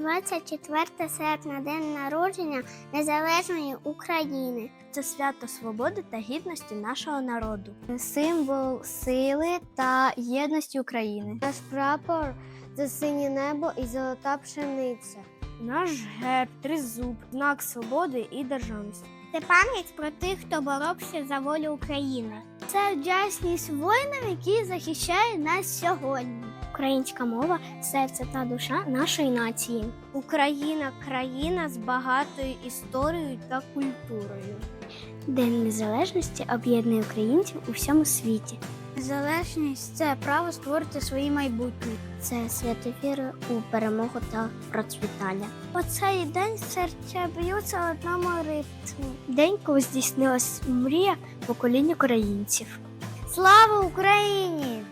24 серпня день народження незалежної України. Це свято свободи та гідності нашого народу. Символ сили та єдності України. Наш прапор це синє небо і золота пшениця. Наш герб, тризуб, знак свободи і державності. Це пам'ять про тих, хто боровся за волю України. Це вдячність воїнам, які захищають нас сьогодні. Українська мова серце та душа нашої нації. Україна країна з багатою історією та культурою. День незалежності об'єднує українців у всьому світі. Незалежність це право створити своє майбутнє. Це свято віри у перемогу та процвітання. У цей день серця б'ються в одному ритмі. День, коли здійснилась мрія поколінь українців. Слава Україні!